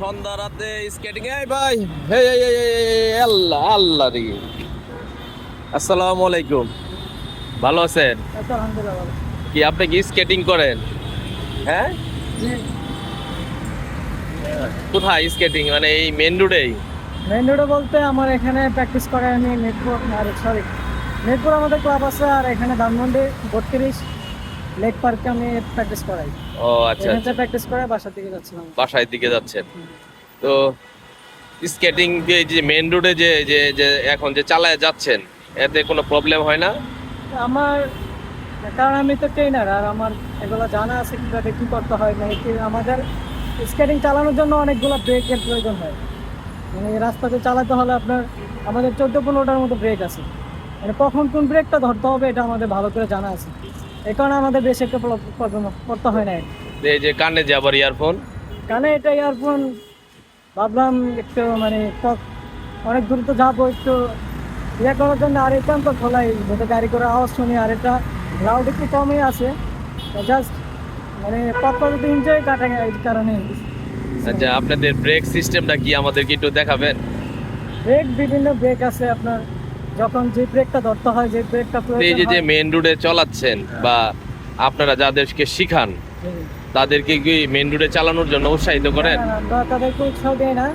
সন্ধ্যা রাতে স্কেটিং এই ভাই হে আল্লাহ আল্লাহ রে আসসালামু আলাইকুম। ভালো আছেন? কি আপনি কি স্কেটিং করেন? হ্যাঁ? কোথায় স্কেটিং মানে এই মেন রোডেই মেন রোডে বলতে আমার এখানে প্র্যাকটিস করাই আমি মেটপুর সরি মেটপুর আমাদের ক্লাব আছে, আর এখানে ধানমন্ডি, বত্রিশ। লেক পার্কে আমি প্র্যাকটিস করাই। ও আচ্ছা আচ্ছা। প্র্যাকটিস করে বাসা থেকে যাচ্ছিলাম। বাসায় দিকে যাচ্ছেন। তো স্কেটিং যে যে মেন রোডে যে যে যে এখন যে চালায় যাচ্ছেন এতে কোনো প্রবলেম হয় না? আমার কারণ আমি তো ট্রেনার আর আমার এগুলো জানা আছে কীভাবে কি করতে হয় না কি আমাদের স্কেটিং চালানোর জন্য অনেকগুলো ব্রেকের প্রয়োজন হয়। মানে এই রাস্তাতে চালাতে হলে আপনার আমাদের চোদ্দ পনেরোটার মতো ব্রেক আছে। মানে কখন কোন ব্রেকটা ধরতে হবে এটা আমাদের ভালো করে জানা আছে। এই কারণে আমাদের বেশি একটা করতে হয় না। এই যে কানে যে আবার ইয়ারফোন কানে এটা ইয়ারফোন ভাবলাম একটু মানে অনেক দূর তো যাব একটু ইয়ে করার জন্য। আর এটা তো খোলাই যাতে গাড়ি করে আওয়াজ শুনি আর এটা লাউড একটু কমই আছে। জাস্ট মানে যদি এনজয় কাটা এই কারণে। আচ্ছা আপনাদের ব্রেক সিস্টেমটা কি আমাদেরকে একটু দেখাবেন? ব্রেক বিভিন্ন ব্রেক আছে আপনার। যখন যে ব্রেকটা ধরতে হয় যে ব্রেকটা এই যে যে মেন রোডে চলাচ্ছেন বা আপনারা যাদেরকে শিখান তাদেরকে কি মেন রোডে চালানোর জন্য উৎসাহিত করেন? তাদেরকে উৎসাহ দেয় না।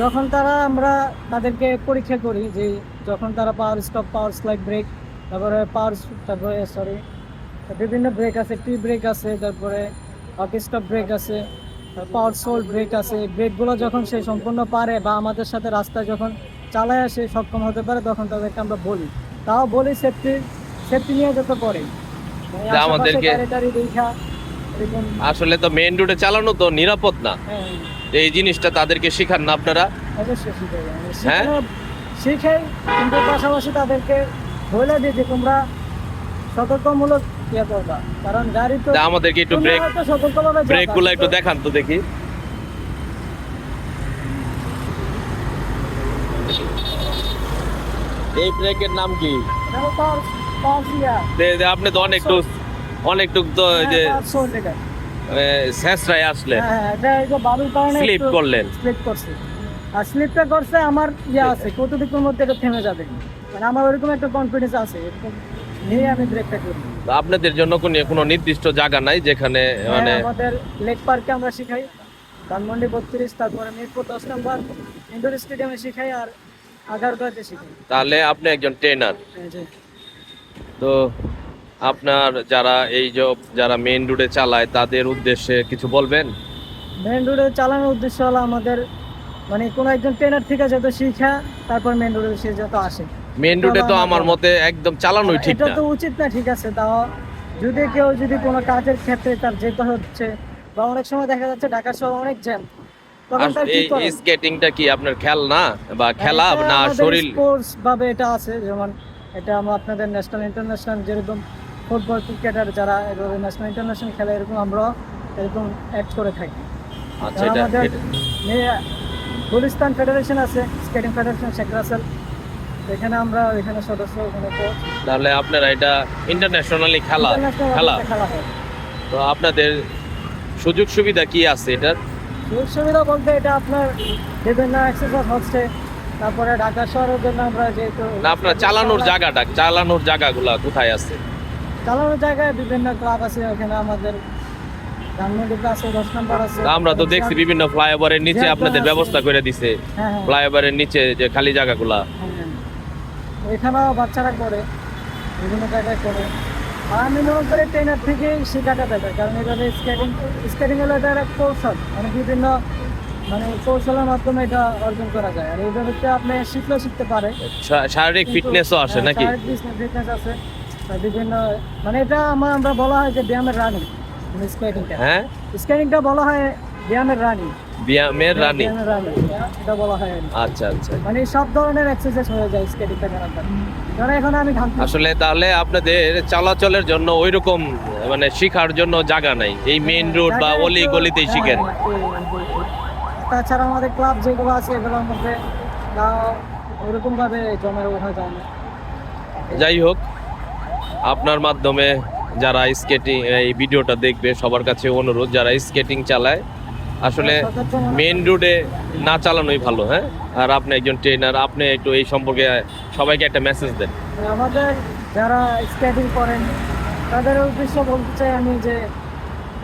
যখন তারা আমরা তাদেরকে পরীক্ষা করি যে যখন তারা power stop power slide brake তারপরে পাওয়ার তারপরে সরি বিভিন্ন ব্রেক আছে টি ব্রেক আছে তারপরে স্টপ ব্রেক আছে পাওয়ার সোল ব্রেক আছে। ব্রেকগুলো যখন সে সম্পূর্ণ পারে বা আমাদের সাথে রাস্তায় যখন চালায় আসে সক্ষম হতে পারে তখন তাদেরকে আমরা বলি। তাও বলি সেফটি সেফটি নিয়ে যত মানে আমাদেরকে- আসলে তো মেন রোডে চালানো তো নিরাপদ না। হ্যাঁ। এই জিনিসটা তাদেরকে শিখান না আপনারা? আমি। হ্যাঁ? শিখাই কিন্তু পাশাপাশি তাদেরকে বলে দিই যে তোমরা সতর্কমূলক ইয়ে করবা। কারণ গাড়ি তো আমাদেরকে একটু ব্রেক হয়তো সতর্কভাবে যাবা, গুলো একটু দেখান তো দেখি। এই ব্রেকের নাম কি? আপনি তো তো যে হ্যাঁ। শেষরায় আসলেন হ্যাঁ, হ্যাঁ, এটা এই যে বালুর কারণে স্লিপ করলেন। স্লিপ করছে আর স্লিপটা করছে আমার ইয়ে আছে কতটুকুর মধ্যে এটা থেমে যাবে মানে আমার ওরকম একটা কনফিডেন্স আছে এরকম নিয়ে আমি ব্রেকটা করি আপনাদের জন্য কোনো কোনো নির্দিষ্ট জায়গা নাই যেখানে মানে হ্যাঁ, আমাদের লেক পার্কে আমরা শিখাই। ধানমন্ডি বত্রিশ তারপরে মিরপুর দশ নম্বর ইন্ডোর স্টেডিয়ামে শিখাই আর তাহলে আপনি একজন ট্রেনার তো আপনার যারা এই যে যারা মেইন রোডে চালায় তাদের উদ্দেশ্যে কিছু বলবেন? মেন রোডে চালানোর উদ্দেশ্য হলো আমাদের মানে কোনো একজন ট্রেনার থেকে যত শিখা তারপর মেন রোডে সে যত আসে। মেইন রোডে তো আমার মতে একদম চালানোই ঠিক না। এটা তো উচিত না ঠিক আছে তাও যদি কেউ যদি কোনো কাজের ক্ষেত্রে তার যেতে হচ্ছে বা অনেক সময় দেখা যাচ্ছে ঢাকা শহর অনেক জ্যাম এই স্কেটিংটা কি আপনার খেল না বা খেলা না শরীর? স্পোর্টস ভাবে এটা আছে যেমন এটা আমরা আপনাদের ন্যাশনাল ইন্টারন্যাশনাল যেরকম ফুটবল ক্রিকেটার যারা এভাবে ন্যাশনাল ইন্টারন্যাশনাল খেলে এরকম আমরা এরকম করে থাকি। আচ্ছা এটা গুলিস্তান ফেডারেশন আছে স্কেটিং ফেডারেশন শেখ রাসেল। এখানে আমরা এখানে সদস্য ওখানে তাহলে আপনারা এটা ইন্টারন্যাশনালি খেলা খেলা। খেলা তো আপনাদের সুযোগ সুবিধা কি আছে এটার? সুযোগ সুবিধা বলতে এটা আপনার বিভিন্ন এক্সারসাইজ হচ্ছে তারপরে ঢাকা শহরের জন্য আমরা যেহেতু না আপনার চালানোর জায়গাটা চালানোর জায়গাগুলা কোথায় আছে? চালানোর জায়গায় বিভিন্ন ক্লাব আছে ওখানে আমাদের আমরা তো দেখছি বিভিন্ন ফ্লাইওভারের নিচে আপনাদের ব্যবস্থা করে দিছে। হ্যাঁ হ্যাঁ। ফ্লাইওভারের নিচে যে খালি জায়গাগুলা। হ্যাঁ। এখানেও বাচ্চারা করে বিভিন্ন জায়গায় করে আমি মনে করি ট্রেনার থেকে শেখাটা বেটার কারণ এভাবে স্কেটিং স্কেটিং হলো এটা একটা কৌশল। মানে বিভিন্ন মানে কৌশলের মাধ্যমে এটা অর্জন করা যায়। আর এইভাবে তো আপনি শিখলেও শিখতে পারে। শারীরিক ফিটনেসও আসে হ্যাঁ, নাকি? শারীরিক ফিটনেস আছে। বিভিন্ন মানে এটা আমার আমরা বলা হয় যে ব্যায়ামের রানিং স্কেটিংটা হ্যাঁ? স্কেটিংটা বলা হয় ব্যায়ামের রানিং। ব্যায়ামের রানি। এটা বলা হয় আচ্ছা আচ্ছা। মানে সব ধরনের এক্সারসাইজ হয়ে যায় করার কারণ এখন আমি আসলে তাহলে আপনাদের চলাচলের জন্য ওই রকম মানে শিখার জন্য জায়গা নাই। এই মেইন রোড বা অলি গলিতেই হ্যাঁ, শিখেন। হ্যাঁ, তাছাড়া আমাদের ক্লাব যেগুলো আছে এগুলোর মধ্যে ওরকম ভাবে জমে ওঠা যায় না। যাই হোক আপনার মাধ্যমে যারা স্কেটিং এই ভিডিওটা দেখবে সবার কাছে অনুরোধ যারা স্কেটিং চালায় আসলে মেন রোডে না চালানোই ভালো হ্যাঁ? আর আপনি একজন ট্রেনার আপনি একটু এই সম্পর্কে সবাইকে একটা মেসেজ দেন। আমাদের যারা স্কেটিং করেন তাদের উদ্দেশ্য বলতে চাই আমি যে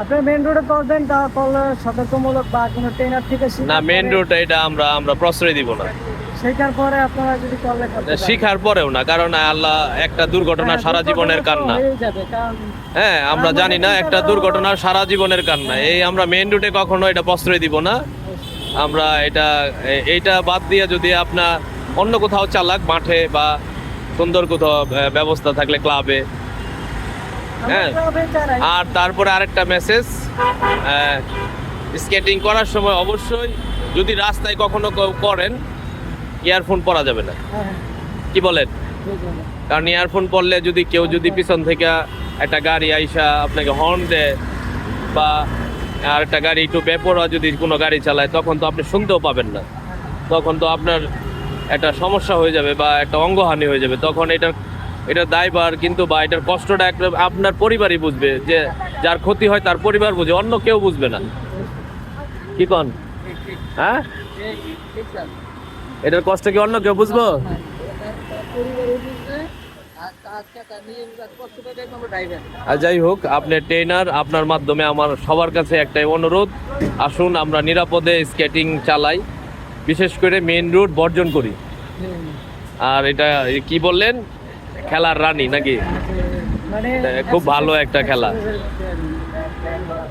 আপনি মেন রোডে করবেন তা করলে সতর্কমূলক বা কোনো ট্রেনার থেকে শেখার না মেন রোড এটা আমরা আমরা প্রশ্রয় দিব না। শেখার পরে আপনারা যদি করলে শিখার পরেও না কারণ আল্লাহ একটা দুর্ঘটনা হ্যাঁ, সারা জীবনের কান্না। হয়েই যাবে, কারণ হ্যাঁ আমরা জানি না একটা দুর্ঘটনা সারা জীবনের কান্না এই আমরা মেন রুটে কখনো এটা প্রশ্রয় দিব না। আমরা এটা এইটা বাদ দিয়ে যদি আপনার অন্য কোথাও চালাক মাঠে বা সুন্দর কোথাও ব্যবস্থা থাকলে ক্লাবে হ্যাঁ। আর তারপরে আরেকটা মেসেজ স্কেটিং করার সময় অবশ্যই যদি রাস্তায় কখনো করেন ইয়ারফোন পরা যাবে না। হ্যাঁ, কি বলেন? কারণ ইয়ারফোন পরলে যদি কেউ যদি পিছন থেকে একটা গাড়ি আইসা আপনাকে হর্ন দেয় বা আর একটা গাড়ি একটু বেপরোয়া যদি কোনো গাড়ি চালায়, তখন তো আপনি শুনতেও পাবেন না। তখন তো আপনার একটা সমস্যা হয়ে যাবে বা একটা অঙ্গহানি হয়ে যাবে। তখন এটার, এটা দায়বার কিন্তু বা এটার কষ্টটা একটা আপনার পরিবারই বুঝবে যে যার ক্ষতি হয় তার পরিবার বুঝে, অন্য কেউ বুঝবে না। কি কন? হ্যাঁ? এটার কষ্ট কি অন্য কেউ বুঝব? আর যাই হোক আপনি ট্রেনার আপনার মাধ্যমে আমার সবার কাছে একটাই অনুরোধ আসুন আমরা নিরাপদে স্কেটিং চালাই বিশেষ করে মেন রোড বর্জন করি। আর এটা কি বললেন? খেলার রানী নাকি? মানে খুব ভালো একটা খেলা।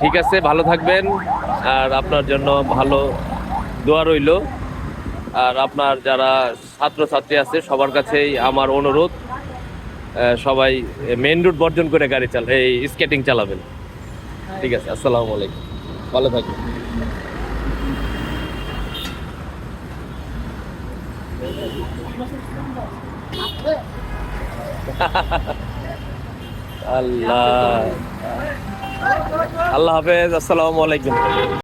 ঠিক আছে ভালো থাকবেন আর আপনার জন্য ভালো দোয়া রইল। আর আপনার যারা ছাত্রছাত্রী আছে সবার কাছেই আমার অনুরোধ। সবাই মেন রুট বর্জন করে গাড়ি চাল এই স্কেটিং চালাবেন। ঠিক আছে, আসসালামু আলাইকুম। ভালো থাকবেন। আল্লাহ। আল্লাহ হাফেজ, আসসালামু আলাইকুম।